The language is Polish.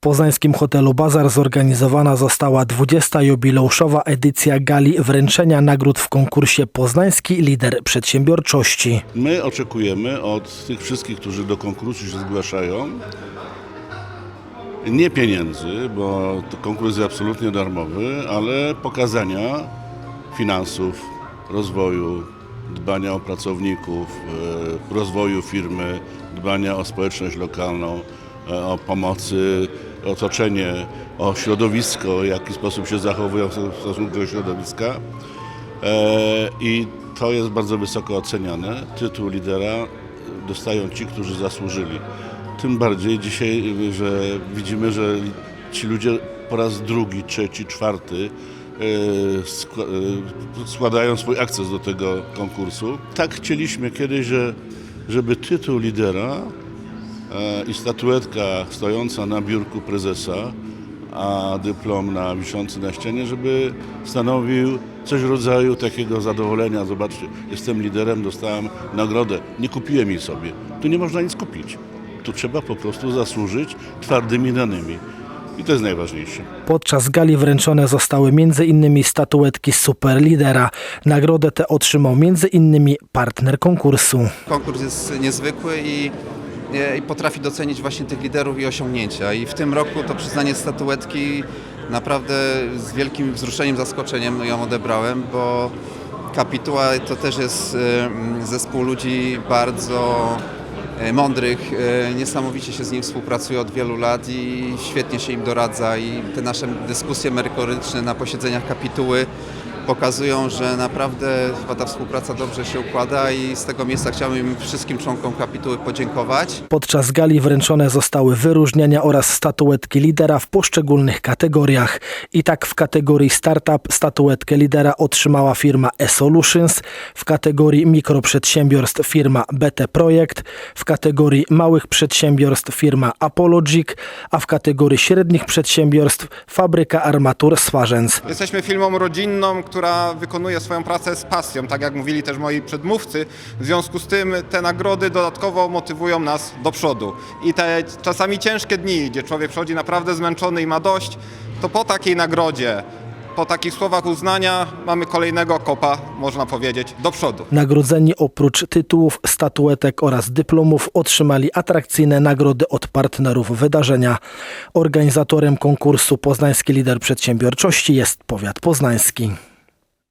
poznańskim hotelu Bazar zorganizowana została 20. jubileuszowa edycja gali wręczenia nagród w konkursie Poznański Lider Przedsiębiorczości. My oczekujemy od tych wszystkich, którzy do konkursu się zgłaszają, nie pieniędzy, bo konkurs jest absolutnie darmowy, ale pokazania finansów, rozwoju, dbania o pracowników, e, rozwoju firmy, dbania o społeczność lokalną, o pomocy, otoczenie, o środowisko, w jaki sposób się zachowują w stosunku do środowiska. E, I to jest bardzo wysoko oceniane. Tytuł lidera dostają ci, którzy zasłużyli. Tym bardziej dzisiaj, że widzimy, że ci ludzie po raz drugi, trzeci, czwarty e, skła- e, składają swój akces do tego konkursu. Tak chcieliśmy kiedyś, że, żeby tytuł lidera e, i statuetka stojąca na biurku prezesa, a dyplom na wiszący na ścianie, żeby stanowił coś w rodzaju takiego zadowolenia. Zobaczcie, jestem liderem, dostałem nagrodę, nie kupiłem jej sobie. Tu nie można nic kupić. Tu trzeba po prostu zasłużyć twardymi danymi. I to jest najważniejsze. Podczas gali wręczone zostały m.in. statuetki Superlidera. Nagrodę tę otrzymał m.in. partner konkursu. Konkurs jest niezwykły i, i potrafi docenić właśnie tych liderów i osiągnięcia. I w tym roku to przyznanie statuetki naprawdę z wielkim wzruszeniem, zaskoczeniem ją odebrałem, bo Kapituła to też jest em, zespół ludzi bardzo e, mądrych, e, niesamowicie się z nim współpracuje od wielu lat i świetnie się im doradza i te nasze dyskusje merytoryczne na posiedzeniach kapituły pokazują, że naprawdę chyba ta współpraca dobrze się układa i z tego miejsca chciałbym wszystkim członkom kapituły podziękować. Podczas gali wręczone zostały wyróżnienia oraz statuetki lidera w poszczególnych kategoriach. I tak w kategorii startup statuetkę lidera otrzymała firma eSolutions, w kategorii mikroprzedsiębiorstw firma BT Projekt, w kategorii małych przedsiębiorstw firma Apologic, a w kategorii średnich przedsiębiorstw fabryka armatur Swarzędz. Jesteśmy firmą rodzinną, która wykonuje swoją pracę z pasją, tak jak mówili też moi przedmówcy. W związku z tym te nagrody dodatkowo motywują nas do przodu. I te czasami ciężkie dni, gdzie człowiek przychodzi naprawdę zmęczony i ma dość, to po takiej nagrodzie, po takich słowach uznania mamy kolejnego kopa, można powiedzieć, do przodu. Nagrodzeni oprócz tytułów, statuetek oraz dyplomów otrzymali atrakcyjne nagrody od partnerów wydarzenia. Organizatorem konkursu Poznański Lider Przedsiębiorczości jest powiat poznański.